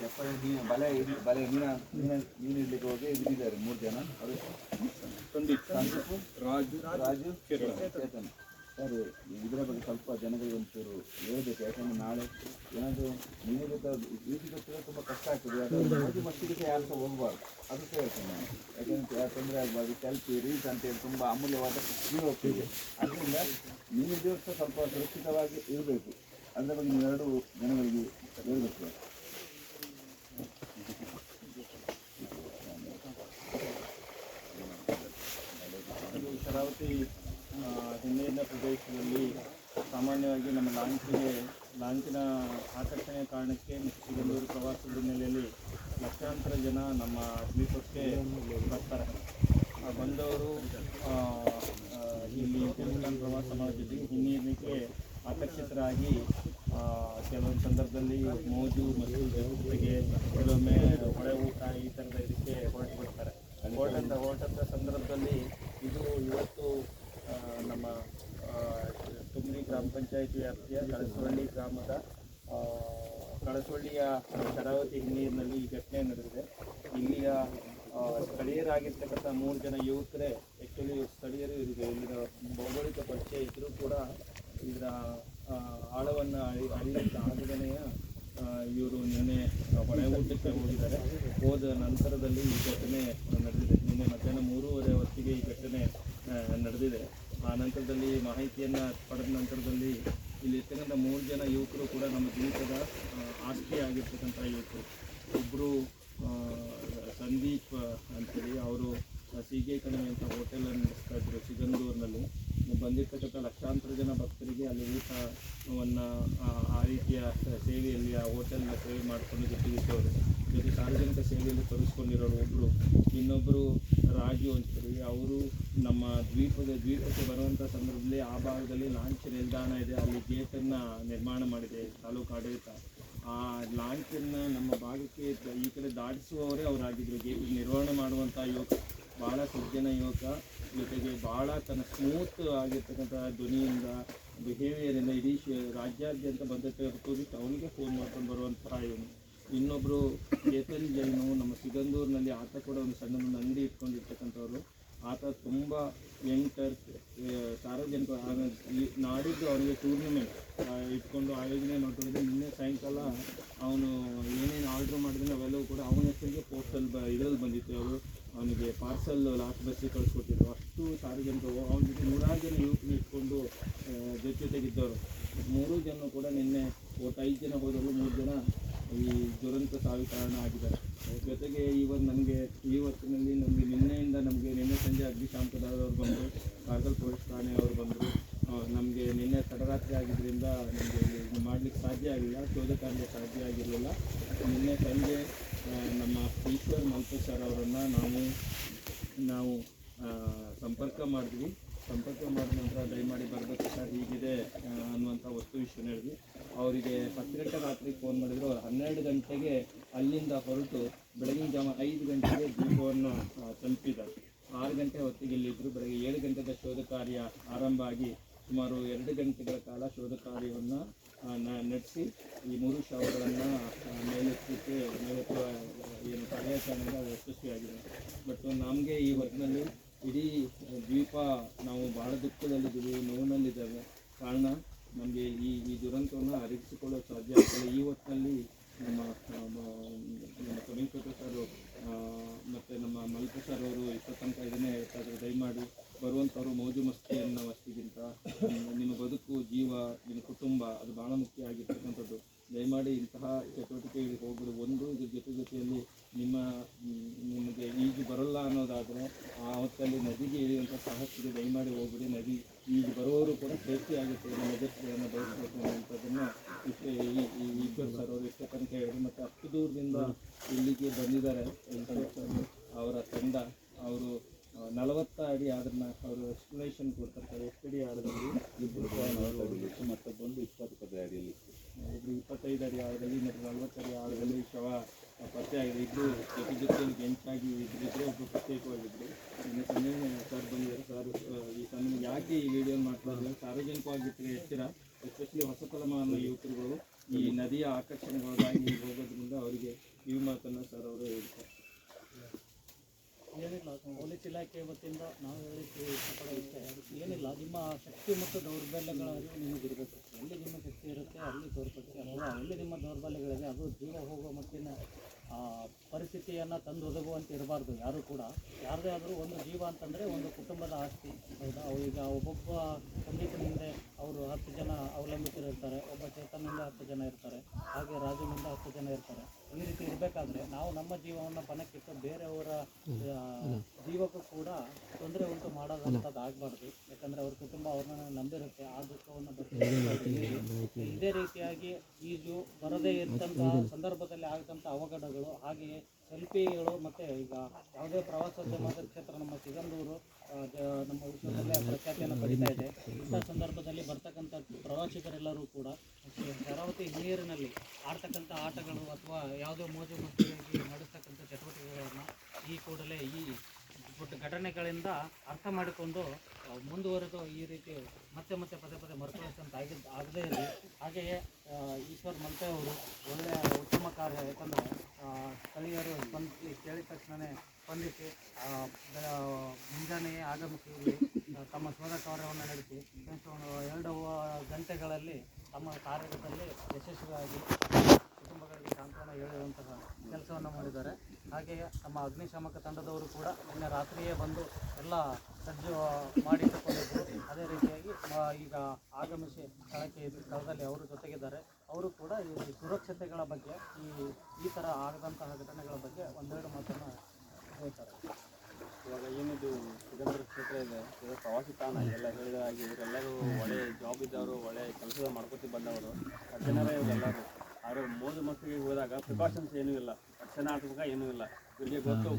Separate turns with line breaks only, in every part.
ಎಪ್ಪತ್ತು ಮೀನು ಬಲೆ ಬಲೆ ಮೀನ ಮೀನ ಮೀನು ಹಿಡ್ಲಿಕ್ಕೆ ಹೋಗಿ ಹಿಡಿದಿದ್ದಾರೆ ಮೂರು ಜನ ಅವರು
ಸಂದೀಪ್
ಸಂದೀಪ್
ರಾಜು
ರಾಜು. ಚೇತನ್ ಸರ್ ಇದರ ಬಗ್ಗೆ ಸ್ವಲ್ಪ ಜನಗಳಿಗೆ ಒಂಚೂರು ಹೇಳ್ಬೇಕು ಯಾಕಂದ್ರೆ ನಾಳೆ ಏನಾದರೂ ಮೀನು ಈಜು ಗೊತ್ತಿದ್ರೆ ತುಂಬ ಕಷ್ಟ ಆಗ್ತದೆ ಅದು ಮಟ್ಟಿಗೆ ಯಾರು ಸಹ ಹೋಗಬಾರ್ದು ಅದು ಸಹ ಹೇಳ್ತೇನೆ ನಾನು ಯಾಕಂದ್ರೆ ಯಾಕಂದರೆ ಅದು ಕೆಲ್ಪಿ ರೀಲ್ಸ್ ಅಂತೇಳಿ ತುಂಬ ಅಮೂಲ್ಯವಾದ ಜೀವ ಹೋಗ್ತಿದೆ ಅದರಿಂದ ಮೀನು ದಿವಸ ಸ್ವಲ್ಪ ಸುರಕ್ಷಿತವಾಗಿ ಇರಬೇಕು ಅದರ ಬಗ್ಗೆ ನೀವೆರಡು ಜನಗಳಿಗೆ ಹೇಳಬೇಕು ಸರ್
ಇದು ಶರಾವತಿ ಹಿಂದಿನ ಪ್ರದೇಶದಲ್ಲಿ ಸಾಮಾನ್ಯವಾಗಿ ನಮ್ಮ ಲಾಂಚಿಗೆ ಲಾಂಚಿನ ಆಕರ್ಷಣೆಯ ಕಾರಣಕ್ಕೆ ಮತ್ತು ಸಿಗಂದೂರು ಪ್ರವಾಸದ ಹಿನ್ನೆಲೆಯಲ್ಲಿ ಲಕ್ಷಾಂತರ ಜನ ನಮ್ಮ ದ್ವೀಪಕ್ಕೆ ಬರ್ತಾರೆ. ಆ ಬಂದವರು ಇಲ್ಲಿ ಪ್ರವಾಸ ಮಾಡಿದ್ದು ಹಿನ್ನೀರಿಗೆ ಆಕರ್ಷಿತರಾಗಿ ಕೆಲವೊಂದು ಸಂದರ್ಭದಲ್ಲಿ ಮೋಜು ಮತ್ತು ಜೊತೆಗೆ ಕೆಲವೊಮ್ಮೆ ಹೊಳೆ ಊಟ ಈ ಥರದ ಇದಕ್ಕೆ ಹೊರಟು ಬಿಡ್ತಾರೆ. ಹೊರಟಂತ ಹೊರಟಂತ ಸಂದರ್ಭದಲ್ಲಿ ಇದು ಇವತ್ತು ನಮ್ಮ ತುಮರಿ ಗ್ರಾಮ ಪಂಚಾಯಿತಿ ವ್ಯಾಪ್ತಿಯ ಕಳಸವಳ್ಳಿ ಗ್ರಾಮದ ಕಳಸವಳ್ಳಿಯ ಶರಾವತಿ ಹಿನ್ನೀರಿನಲ್ಲಿ ಈ ಘಟನೆ ನಡೆದಿದೆ. ಇಲ್ಲಿಯ ಸ್ಥಳೀಯರಾಗಿರ್ತಕ್ಕಂಥ ಮೂರು ಜನ ಯುವಕರೇ ಆ್ಯಕ್ಚುಲಿ ಸ್ಥಳೀಯರು ಇದ್ದಾರೆ ಇಲ್ಲಿನ ಭೌಗೋಳಿಕ ಪರಿಚಯ ಇದ್ದರೂ ಕೂಡ ಇದರ ಆಳವನ್ನು ಅಳಿ ಅಳಿಲಿಕ್ಕೆ ಆಗದನೆಯ ಇವರು ನಿನ್ನೆ ಹೊಳೆ ಊಟಕ್ಕೆ ಹೋಗಿದ್ದಾರೆ. ಹೋದ ನಂತರದಲ್ಲಿ ಈ ಘಟನೆ ನಡೆದಿದೆ. ನಿನ್ನೆ ಮಧ್ಯಾಹ್ನ ಮೂರುವರೆ ಹೊತ್ತಿಗೆ ಈ ಘಟನೆ ನಡೆದಿದೆ. ಆ ನಂತರದಲ್ಲಿ ಮಾಹಿತಿಯನ್ನು ಪಡೆದ ನಂತರದಲ್ಲಿ ಇಲ್ಲಿ ಇರ್ತಕ್ಕಂಥ ಮೂರು ಜನ ಯುವಕರು ಕೂಡ ನಮ್ಮ ಆ, ಆಸ್ತಿ ಆಗಿರ್ತಕ್ಕಂಥ ಯುವಕರು. ಒಬ್ಬರು ಸಂದೀಪ್ ಅಂತೇಳಿ. ಅವರು ಸೀಗೆ ಕಣಿವೆ ಅಂತ ಹೋಟೆಲನ್ನು ನಡೆಸ್ತಾ ಇದ್ರು ಸಿಗಂದೂರಿನಲ್ಲಿ ಬಂದಿರ್ತಕ್ಕಂಥ ಲಕ್ಷಾಂತರ ಜನ ಭಕ್ತರಿಗೆ ಅಲ್ಲಿ ಊಟವನ್ನು ಆ ರೀತಿಯ ಸೇವೆಯಲ್ಲಿ ಆ ಹೋಟೆಲ್ನ ಸೇವೆ ಮಾಡಿಕೊಂಡು ಜೊತೆಗಿದ್ದವರು ಜೊತೆ ಸಾರ್ವಜನಿಕ ಸೇವೆಯಲ್ಲಿ ತೊಡಗಿಸ್ಕೊಂಡಿರೋರು ಒಬ್ಬರು ಇನ್ನೊಬ್ಬರು ರಾಜು ಅಂತೇಳಿ. ಅವರು ನಮ್ಮ ದ್ವೀಪದ, ದ್ವೀಪಕ್ಕೆ ಬರುವಂಥ ಸಂದರ್ಭದಲ್ಲಿ ಆ ಭಾಗದಲ್ಲಿ ಲಾಂಚ್ ನಿಲ್ದಾಣ ಇದೆ. ಅಲ್ಲಿ ಗೇಟನ್ನು ನಿರ್ಮಾಣ ಮಾಡಿದೆ ತಾಲೂಕು ಆಡಳಿತ. ಆ ಲಾಂಚನ್ನು ನಮ್ಮ ಭಾಗಕ್ಕೆ ಈ ಕಡೆ ದಾಟಿಸುವವರೇ ಅವರಾಗಿದ್ದರು ಗೇಟ್ ನಿರ್ವಹಣೆ ಮಾಡುವಂಥ ಯುವಕ. ಭಾಳ ಸಜ್ಜನ ಯುವಕ ಜೊತೆಗೆ ಭಾಳ ತನ್ನ ಸ್ಮೂತ್ ಆಗಿರ್ತಕ್ಕಂಥ ಧ್ವನಿಯಿಂದ, ಬಿಹೇವಿಯರಿಂದ ಇಡೀ ರಾಜ್ಯಾದ್ಯಂತ ಬದ್ಧತೆ ಟೂರಿಸ್ಟ್ ಅವನಿಗೆ ಫೋನ್ ಮಾಡ್ಕೊಂಡು ಬರುವಂತಹ ಇವನು. ಇನ್ನೊಬ್ಬರು ಚೇತನ್ ಜೈನು, ನಮ್ಮ ಸಿಗಂದೂರಿನಲ್ಲಿ ಆತ ಕೂಡ ಒಂದು ಸಣ್ಣ ಒಂದು ಅಂಗಡಿ ಇಟ್ಕೊಂಡಿರ್ತಕ್ಕಂಥವ್ರು. ಆತ ತುಂಬ ಎಂಟರ್ ಸಾರ್ವಜನಿಕ ನಾಡಿದ್ದು ಅವನಿಗೆ ಟೂರ್ನಮೆಂಟ್ ಇಟ್ಕೊಂಡು ಆಯೋಜನೆ ಮಾಡ್ಕೊಂಡಿದ್ದೆ. ನಿನ್ನೆ ಸಾಯಂಕಾಲ ಅವನು ಏನೇನು ಆರ್ಡ್ರ್ ಮಾಡಿದ್ರೆ ಅವೆಲ್ಲವೂ ಕೂಡ ಅವನ ಹೆಸರಿಗೆ ಪೋಸ್ಟಲ್ಲಿ ಬ ಇದರಲ್ಲಿ ಬಂದಿತ್ತು. ಅವರು ಅವನಿಗೆ ಪಾರ್ಸಲ್ ಲಾಸ್ಟ್ ಬಸ್ಸಿ ಕಳಿಸ್ಕೊಟ್ಟಿದ್ರು. ಅಷ್ಟು ಸಾರ್ವಜನಿಕರು ಅವನ ಜೊತೆ ನೂರಾರು ಜನ ಯುವಕರು ಇಟ್ಕೊಂಡು ಜೊತೆ ಜೊತೆಗಿದ್ದವರು ಮೂರು ಜನ ಕೂಡ ನಿನ್ನೆ ಒಟ್ಟು ಐದು ಜನ ಹೋದವರು, ಮೂರು ಜನ ಈ ದುರಂತ ಸಾವಿಗೆ ಕಾರಣ ಆಗಿದ್ದಾರೆ. ಜೊತೆಗೆ ಇವತ್ತು ನಮಗೆ, ಈ ಹೊತ್ತಿನಲ್ಲಿ ನಮಗೆ ನಿನ್ನೆಯಿಂದ ನಮಗೆ ನಿನ್ನೆ ಸಂಜೆ ಅಗ್ನಿಶಾಮಕದವರು ಬಂದರು ಕಾರ್ಗಲ್ ಪೊಲೀಸ್ ಠಾಣೆಯವರು ಬಂದರು. ನಮಗೆ ನಿನ್ನೆ ತಡರಾತ್ರಿ ಆಗಿದ್ದರಿಂದ ನಮಗೆ ಮಾಡಲಿಕ್ಕೆ ಸಾಧ್ಯ ಆಗಿಲ್ಲ, ಶೋಧ ಕಾರ್ಯ ಸಾಧ್ಯ ಆಗಿರಲಿಲ್ಲ. ನಿನ್ನೆ ಸಂಜೆ ನಮ್ಮ ಈಶ್ವರ್ ಸರ್ ಅವರನ್ನು ನಾವು ನಾವು ಸಂಪರ್ಕ ಮಾಡಿದ್ವಿ. ಸಂಪರ್ಕ ಮಾಡಿದ ನಂತರ ದಯಮಾಡಿ ಬರಬೇಕು ಸರ್, ಹೀಗಿದೆ ಅನ್ನುವಂಥ ವಸ್ತು ವಿಷಯ ಹೇಳಿದ್ವಿ. ಅವರಿಗೆ ಗಂಟೆ ರಾತ್ರಿ ಫೋನ್ ಮಾಡಿದ್ರು. ಅವ್ರು ಹನ್ನೆರಡು ಗಂಟೆಗೆ ಅಲ್ಲಿಂದ ಹೊರಟು ಬೆಳಗಿನ ಜಾವ ಐದು ಗಂಟೆಗೆ ದೀಪವನ್ನು ತಲುಪಿದ್ದಾರೆ. ಆರು ಗಂಟೆ ಹೊತ್ತಿಗೆ ಇಲ್ಲಿದ್ದರು ಬೆಳಗ್ಗೆ ಏಳು ಗಂಟೆಗೆ ಶೋಧ ಕಾರ್ಯ ಆರಂಭ ಆಗಿ ಸುಮಾರು ಎರಡು ಗಂಟೆಗಳ ಕಾಲ ಶೋಧ ಕಾರ್ಯವನ್ನು ನಡೆಸಿ ಈ ಮೂರು ಶವಗಳನ್ನು ಮೇಲೆತ್ತಕ್ಕೆ ಮೇಲೆತ್ತುವ ಏನು ಕಾರ್ಯಾಚರಣೆಗೆ ಯಶಸ್ವಿಯಾಗಿದೆ. ಬಟ್ ನಮಗೆ ಈ ಹೊತ್ತಿನಲ್ಲಿ ಇಡೀ ದ್ವೀಪ ನಾವು ಬಹಳ ದುಃಖದಲ್ಲಿದ್ದೀವಿ, ನೋವಿನಲ್ಲಿದ್ದೇವೆ. ಕಾರಣ ನಮಗೆ ಈ ಈ ದುರಂತವನ್ನು ಅರಗಿಸಿಕೊಳ್ಳಲು ಸಾಧ್ಯ ಆಗ್ತದೆ ಈ ಹೊತ್ತಿನಲ್ಲಿ ನಮ್ಮ ಆ, ಮ- ನಮ್ಮ ಕಮಿಷನರ್ ಸರ್ ಮತ್ತು ನಮ್ಮ ಮಲ್ಕ ಸರ್ ಅವರು ಇಷ್ಟ ತನಕ ಇದನ್ನೇ ಹೇಳ್ತಾ ಇದ್ರು ದಯಮಾಡಿ ಬರುವಂಥವ್ರು ಮೋಜು ಮಸ್ತಿಯನ್ನು ಮಸ್ತಿಗಿಂತ ನಿಮ್ಮ- ನಿಮ್ಮ ಬದುಕು ಜೀವ ನಿಮ್ಮ ಕುಟುಂಬ ಅದು ಭಾಳ ಮುಖ್ಯ ಆಗಿರ್ತಕ್ಕಂಥದ್ದು ದಯಮಾಡಿ ಇಂತಹ ಚಟುವಟಿಕೆಗಳಿಗೆ ಹೋಗ್ಬಿಡಿ ಒಂದು ಇದ್ರ ಜೊತೆ ಜೊತೆಯಲ್ಲಿ ನಿಮ್ಮ ಮ್, ನಿಮಗೆ ಈಜು ಬರಲ್ಲ ಅನ್ನೋದಾದರೆ ಆ ಹೊತ್ತಲ್ಲಿ ನದಿಗೆ ಇಳಿಯುವಂಥ ಸಾಹಸಕ್ಕೆ ದಯಮಾಡಿ ಹೋಗ್ಬಿಡಿ ನದಿ ಈಜು ಬರುವವರು ಕೂಡ ಸೇಫ್ಟಿ ಆಗುತ್ತೆ ನಮ್ಮ ಎದುರ್ಸ್ಗಳನ್ನು ಬಯಸಬೇಕು ಅನ್ನುವಂಥದ್ದನ್ನು ಇಷ್ಟ ಈ ಈ ಈಶ್ವರ್ ಸರ್ ಅವರು ಇಷ್ಟ ತನಕ ಹೇಳಿದ್ರು ಮತ್ತು ಅಷ್ಟು ದೂರದಿಂದ ಇಲ್ಲಿಗೆ ಬಂದಿದ್ದಾರೆ ಅವರ ತಂಡ ಅವರು ನಲವತ್ತ ಅಡಿ ಅದನ್ನ ಅವರು ಎಕ್ಸ್ಪ್ಲನೇಷನ್ ಕೊಡ್ತಾರೆ ಎಷ್ಟು ಅಡಿ ಆಳದಲ್ಲಿ
ಇಬ್ಬರು ಮತ್ತೊಬ್ಬಂದು ಇಪ್ಪತ್ತು ಪದ ಅಡಿಯಲ್ಲಿ
ಒಬ್ರು ಇಪ್ಪತ್ತೈದು ಅಡಿ ಆಳದಲ್ಲಿ ಮತ್ತು ನಲವತ್ತು ಅಡಿ ಆಳದಲ್ಲಿ ಶವ ಪತ್ತೆಯಾಗಿದೆ ಇಬ್ಬರು ಜೊತೆ ಜೊತೆಯಲ್ಲಿ ಬೆಂಚಾಗಿ ಇದ್ದಿದ್ರೆ ಒಬ್ಬರು ಪ್ರತ್ಯೇಕವಾಗಿದ್ದರು ಸಂಜೆ ಸರ್ ಬಂದಿದ್ದಾರೆ. ಸರ್ ಈ ಸಮಯ ಯಾಕೆ ಈ ವಿಡಿಯೋ ಮಾಡ್ತಾ ಇದ್ದಾರೆ? ಸಾರ್ವಜನಿಕವಾಗಿದ್ದರೆ ಎಚ್ಚರ ಎಸ್ಪೆಷಲಿ ಹೊಸ ತಲೆಮಾರಿನ ಯುವಕರುಗಳು ಈ ನದಿಯ ಆಕರ್ಷಣೆಗೊಳಗಾಗಿ ಹೋಗೋದ್ರಿಂದ ಅವರಿಗೆ ಈ ಮಾತನ್ನು ಸರ್ ಅವರು ಹೇಳ್ತಾರೆ
ಏನಿಲ್ಲ ಪೊಲೀಸ್ ಇಲಾಖೆ ವತಿಯಿಂದ ನಾವು ಹೇಳಿಕ್ಕೆ ವಿಷಯ ಏನಿಲ್ಲ, ನಿಮ್ಮ ಶಕ್ತಿ ಮತ್ತು ದೌರ್ಬಲ್ಯಗಳ ಅರಿವು ನಿಮಗಿರಬೇಕು ಎಲ್ಲಿ ನಿಮ್ಮ ಶಕ್ತಿ ಇರುತ್ತೆ, ಅಲ್ಲಿ ತೋರ್ಪಡಿಸಿ ಅಲ್ವಾ ಎಲ್ಲಿ ನಿಮ್ಮ ದೌರ್ಬಲ್ಯಗಳಿದೆ ಅದು ಜೀವ ಹೋಗೋ ಮಟ್ಟಿನ ಪರಿಸ್ಥಿತಿಯನ್ನು ತಂದು ಒದಗುವಂತೆ ಇರಬಾರ್ದು. ಯಾರೂ ಕೂಡ. ಯಾರದೇ ಆದರೂ ಒಂದು ಜೀವ ಅಂತಂದರೆ ಒಂದು ಕುಟುಂಬದ ಆಸ್ತಿ. ಹೌದಾ? ಈಗ ಒಬ್ಬೊಬ್ಬ ಸಂಗೀತನಿಂದ ಅವರು ಹತ್ತು ಜನ ಅವಲಂಬಿತರಿರ್ತಾರೆ ಒಬ್ಬ ಚೇತನಿಂದ ಹತ್ತು ಜನ ಇರ್ತಾರೆ ಹಾಗೆ ರಾಜುನಿಂದ ಹತ್ತು ಜನ ಇರ್ತಾರೆ. ಈ ರೀತಿ ಇರಬೇಕಾದ್ರೆ ನಾವು ನಮ್ಮ ಜೀವವನ್ನು ಪಣಕ್ಕಿಟ್ಟು ಬೇರೆಯವರ ಜೀವಕ್ಕೂ ಕೂಡ ತೊಂದರೆ ಉಂಟು ಮಾಡೋದಂಥದ್ದು ಆಗಬಾರ್ದು. ಯಾಕಂದರೆ ಅವ್ರ ಕುಟುಂಬ ಅವ್ರನ್ನ ನಂಬಿರುತ್ತೆ ಆ ದುಃಖವನ್ನು ಇದೇ ರೀತಿಯಾಗಿ ಈಜು ಬರದೇ ಇದ್ದಂತಹ ಸಂದರ್ಭದಲ್ಲಿ ಆಗದಂಥ ಅವಘಡಗಳು ಹಾಗೆಯೇ ಸೆಲ್ಫಿಗಳು ಮತ್ತು ಈಗ ಯಾವುದೇ ಪ್ರವಾಸೋದ್ಯಮದ ಕ್ಷೇತ್ರ ನಮ್ಮ ಸಿಗಂದೂರು ನಮ್ಮ ವಿಶ್ವದಲ್ಲೇ ಪ್ರಖ್ಯಾತಿಯನ್ನು ಪಡಿತಾ ಇದೆ. ಇಂಥ ಸಂದರ್ಭದಲ್ಲಿ ಬರ್ತಕ್ಕಂಥ ಪ್ರವಾಸಿಗರೆಲ್ಲರೂ ಕೂಡ ಶರಾವತಿ ಹಿರಿಯರಿನಲ್ಲಿ ಆಡ್ತಕ್ಕಂಥ ಆಟಗಳು ಅಥವಾ ಯಾವುದೇ ಮೋಜು ಮಸ್ತಿಯಾಗಿ ನಡೆಸ್ತಕ್ಕಂಥ ಚಟುವಟಿಕೆಗಳನ್ನು ಈ ಕೂಡಲೇ ಈ ದೊಡ್ಡ ಘಟನೆಗಳಿಂದ ಅರ್ಥ ಮಾಡಿಕೊಂಡು ಮುಂದುವರೆದು ಈ ರೀತಿ ಮತ್ತೆ ಮತ್ತೆ ಪದೇ ಪದೇ ಮರುಕಳಿಸಂತ ಆಗಿದ್ದು ಆಗದೇ ಇರಲಿ. ಹಾಗೆಯೇ ಈಶ್ವರ್ ಮಲ್ಪೆ ಅವರು ಒಳ್ಳೆಯ ಉತ್ತಮ ಕಾರ್ಯ ಯಾಕಂದರೆ ಸ್ಥಳೀಯರು ಸ್ಪಂದಿಸಿ ಕೇಳಿದ ತಕ್ಷಣವೇ ಸ್ಪಂದಿಸಿ ಮುಂಜಾನೆಯೇ ಆಗಮಿಸಿ ತಮ್ಮ ಶೋಧ ಕಾರ್ಯವನ್ನು ನಡೆಸಿ ಎರಡು ಗಂಟೆಗಳಲ್ಲಿ ತಮ್ಮ ಕಾರ್ಯದಲ್ಲಿ ಯಶಸ್ವಿಯಾಗಿ ಕುಟುಂಬಗಳಿಗೆ ಸಾಂತ್ವನ ಹೇಳುವಂತಹ ಕೆಲಸವನ್ನು ಮಾಡಿದ್ದಾರೆ. ಹಾಗೆಯೇ ನಮ್ಮ ಅಗ್ನಿಶಾಮಕ ತಂಡದವರು ಕೂಡ ನಿನ್ನೆ ರಾತ್ರಿಯೇ ಬಂದು ಎಲ್ಲ ಸಜ್ಜು ಮಾಡಿಟ್ಟುಕೊಂಡಿದ್ದರು. ಅದೇ ರೀತಿಯಾಗಿ ಈಗ ಆಗಮಿಸಿ ಸ್ಥಳಕ್ಕೆ ಸ್ಥಳದಲ್ಲಿ ಅವರು ಜೊತೆಗಿದ್ದಾರೆ. ಅವರು ಕೂಡ ಈ ಸುರಕ್ಷತೆಗಳ ಬಗ್ಗೆ, ಈ ಈ ಥರ ಆಗದಂತಹ ಘಟನೆಗಳ ಬಗ್ಗೆ ಒಂದೆರಡು ಮಾತನ್ನು ಹೇಳ್ತಾರೆ
ಇವಾಗ ಏನಿದು ಸಿಗಂದೂರು ಕ್ಷೇತ್ರ ಇದೆ. ಪ್ರವಾಸಿ ತಾಣ. ಎಲ್ಲ ಹೇಳಿದ ಹಾಗೆ ಇವರೆಲ್ಲರೂ ಒಳ್ಳೆ ಜಾಬ್ ಇದ್ದವರು, ಒಳ್ಳೆ ಕೆಲಸ ಮಾಡ್ಕೊತಿ ಬಂದವರು. ತಕ್ಷಣವೇ ಇವರೆಲ್ಲರೂ ಅವರು ಮೋಜು ಮಸ್ತಿಗೆ ಹೋದಾಗ ಪ್ರಿಕಾಷನ್ಸ್ ಏನೂ ಇಲ್ಲ. ರಕ್ಷಣೆ ಏನು ಏನೂ ಇಲ್ಲ. ಇವರಿಗೆ ಗೊತ್ತು.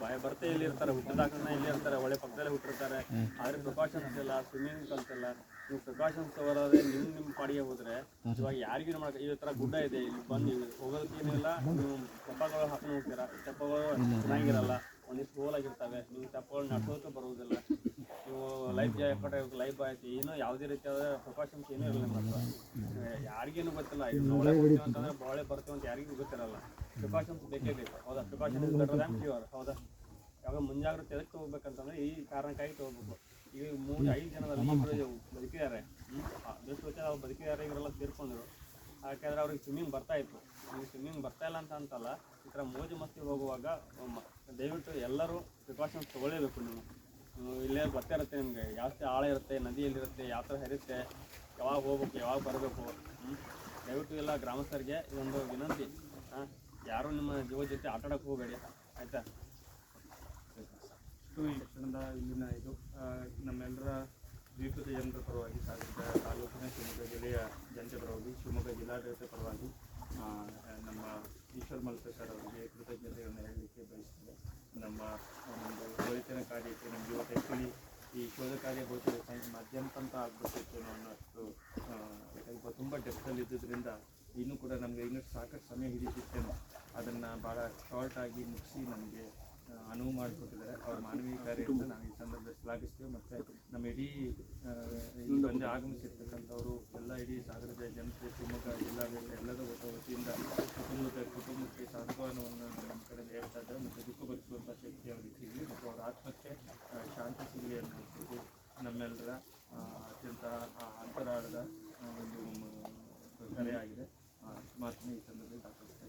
ಭಯ ಬರ್ತೆ ಇಲ್ಲಿ ಇರ್ತಾರೆ ಹುಟ್ಟಿದಾಗಣ ಇಲ್ಲಿ ಇರ್ತಾರೆ ಒಳ್ಳೆ ಪಕ್ಕದಲ್ಲೇ ಹುಟ್ಟಿರ್ತಾರೆ. ಆದರೆ ಪ್ರಿಕಾಷನ್ಸ್ ಇಲ್ಲ ಸ್ವಿಮ್ಮಿಂಗ್ ಕಲ್ತಿಲ್ಲ ನೀವು ಪ್ರಿಕಾಷನ್ಸ್ ತಗೊಳ್ಳೋದೇ ನಿಮ್ಮ ನಿಮ್ಮ ಪಾಡಿಗೆ ಹೋದರೆ ಇವಾಗ ಯಾರಿಗೂ ಮಾಡಕ್ಕೆ ಈ ಥರ ಗುಡ್ಡ ಇದೆ. ಇಲ್ಲಿ ಬಂದು ಹೋಗೋದಕ್ಕೇನಿಲ್ಲ ನೀವು ಚಪ್ಪಗಳು ಹಾಕೊಂಡು ಹೋಗ್ತೀರಾ? ಚಪ್ಪಗಳು ಚೆನ್ನಾಗಿರಲ್ಲ. ಒಂದಿಷ್ಟು ಆಗಿರ್ತಾವೆ. ನೀವು ತೆಪ್ಪಗಳು ನಡ್ಸೋದಕ್ಕೆ ಬರುವುದಿಲ್ಲ. ನೀವು ಲೈಫ್ ಕಡೆ ಲೈಫ್ ಆಯ್ತು. ಏನೋ ಯಾವುದೇ ರೀತಿಯಾದ ಪ್ರಿಕಾಷನ್ಸ್ ಏನೂ ಇರಲ್ಲ ನಿಮ್ಮ ಹತ್ರ. ಯಾರಿಗೇನು ಗೊತ್ತಿಲ್ಲ. ಬಾಳೆ ಬರ್ತೀವಿ ಅಂತ ಯಾರಿಗೂ ಗೊತ್ತಿರಲ್ಲ. ಪ್ರಿಕಾಷನ್ಸ್ ಬೇಕೇ ಬೇಕು. ಹೌದಾ? ಪ್ರಿಕಾಷನ್ ಇಸ್ ಬೆಟರ್ ಹೌದಾ? ಯಾವಾಗ ಮುಂಜಾಗ್ರತೆ ಎದಕ್ಕೆ ಹೋಗ್ಬೇಕಂತಂದ್ರೆ ಈ ಕಾರಣಕ್ಕಾಗಿ ತಗೋಬೇಕು. ಈ ಮೂರು ಐದು ಜನ ಇಬ್ಬರು ಬದುಕಿದ್ದಾರೆ. ಬದುಕಿದ್ದಾರೆ, ಇವರೆಲ್ಲ ಸೇರ್ಕೊಂಡ್ರು. ಯಾಕಂದ್ರೆ ಅವ್ರಿಗೆ ಸ್ವಿಮ್ಮಿಂಗ್ ಬರ್ತಾ ಇತ್ತು. ಈಗ ಸ್ವಿಮ್ಮಿಂಗ್ ಬರ್ತಾ ಇಲ್ಲ ಅಂತ ಅಂತಲ್ಲ, ಈ ಥರ ಮೋಜು ಮಸ್ತಿ ಹೋಗುವಾಗ ದಯವಿಟ್ಟು ಎಲ್ಲರೂ ಪ್ರಿಕಾಷನ್ಸ್ ತೊಗೊಳ್ಳೇಬೇಕು ನೀವು. ನೀವು ಇಲ್ಲೇ ಬರ್ತಾ ಇರುತ್ತೆ ನಿಮಗೆ ಜಾಸ್ತಿ ಆಳ ಇರುತ್ತೆ, ನದಿ ಎಲ್ಲಿರುತ್ತೆ, ಯಾವ ಥರ ಹರಿಯುತ್ತೆ, ಯಾವಾಗ ಹೋಗ್ಬೇಕು, ಯಾವಾಗ ಬರಬೇಕು ದಯವಿಟ್ಟು ಎಲ್ಲ ಗ್ರಾಮಸ್ಥರಿಗೆ ಇದೊಂದು ವಿನಂತಿ. ಹಾಂ, ಯಾರೂ ನಿಮ್ಮ ಜೀವ ಜೊತೆ ಆಟ ಹೋಗಬೇಡಿ. ಆಯಿತಾ? ಇಷ್ಟು ಈ ಇಲ್ಲಿನ ಇದು ನಮ್ಮೆಲ್ಲರ ದ್ವೀಪದ ಜನರ ಪರವಾಗಿ ಸಾಗಿದ್ದ ತಾಲೂಕಿನ ಶಿವಮೊಗ್ಗ ಜಿಲ್ಲೆಯ ಜನತೆ ಪರವಾಗಿ ಶಿವಮೊಗ್ಗ ಜಿಲ್ಲಾಡಳಿತ ಪರವಾಗಿ ನಮ್ಮ ಈಶ್ವರ್ ಮಲ್ಪೆ ಸರ್ ಅವರಿಗೆ ಕೃತಜ್ಞತೆಗಳನ್ನು ಹೇಳಲಿಕ್ಕೆ ಬಯಸ್ತೇನೆ ನಮ್ಮ, ಒಂದು ಶೋಧಿತನ ಕಾರ್ಯಕ್ಕೆ ನಮಗೆ ಇವತ್ತು ಆ್ಯಕ್ಚುಲಿ ಈ ಶೋಧ ಕಾರ್ಯ ಮಧ್ಯಾಹ್ನ ತನಕ ಆಗಬೇಕಿತ್ತು ಅನ್ನೋಷ್ಟು ಸ್ವಲ್ಪ ತುಂಬ ಡೆಪ್ತಲ್ಲಿ ಇದ್ದಿದ್ದರಿಂದ ಇನ್ನೂ ಕೂಡ ನಮಗೆ ಇನ್ನಷ್ಟು ಸಾಕಷ್ಟು ಸಮಯ ಹಿಡಿತಿತ್ತೇನೋ ಅದನ್ನು ಭಾಳ ಶಾರ್ಟ್ ಆಗಿ ಮುಗಿಸಿ ನಮಗೆ ಅನುವು ಮಾಡಿಕೊಟ್ಟಿದ್ದಾರೆ. ಅವ್ರ ಮಾನವೀಯ ಅಂತ ನಾವು ಈ ಸಂದರ್ಭದಲ್ಲಿ ಶ್ಲಾಘಿಸ್ತೇವೆ. ಮತ್ತು ನಮ್ಮ ಇಡೀ ಇಲ್ಲಿ ಬಂದು ಆಗಮಿಸಿರ್ತಕ್ಕಂಥವರು, ಎಲ್ಲ ಇಡೀ ಸಾಗರದ ಜನತೆ, ಶಿವಮೊಗ್ಗ ಜಿಲ್ಲಾ ಎಲ್ಲದ ವತಿಯಿಂದ ಕುಟುಂಬದ, ಕುಟುಂಬಕ್ಕೆ ಸಾಂತ್ವನವನ್ನು ನಮ್ಮ ಕಡೆ ಹೇಳ್ತಾ ಇದ್ದಾರೆ. ಮತ್ತು ದುಃಖ ಭರಿಸುವಂಥ ಶಕ್ತಿ ಅವರಿಗೆ ಸಿಗಲಿ ಮತ್ತು ಅವರ ಆತ್ಮಕ್ಕೆ ಶಾಂತಿ ಸಿಗಲಿ ಅನ್ನೋದು ನಮ್ಮೆಲ್ಲರ ಅತ್ಯಂತ ಅಂತರಾಳದ ಒಂದು ಕರೆಯಾಗಿದೆ ಮಾತನ್ನು ಈ ಸಂದರ್ಭದಲ್ಲಿ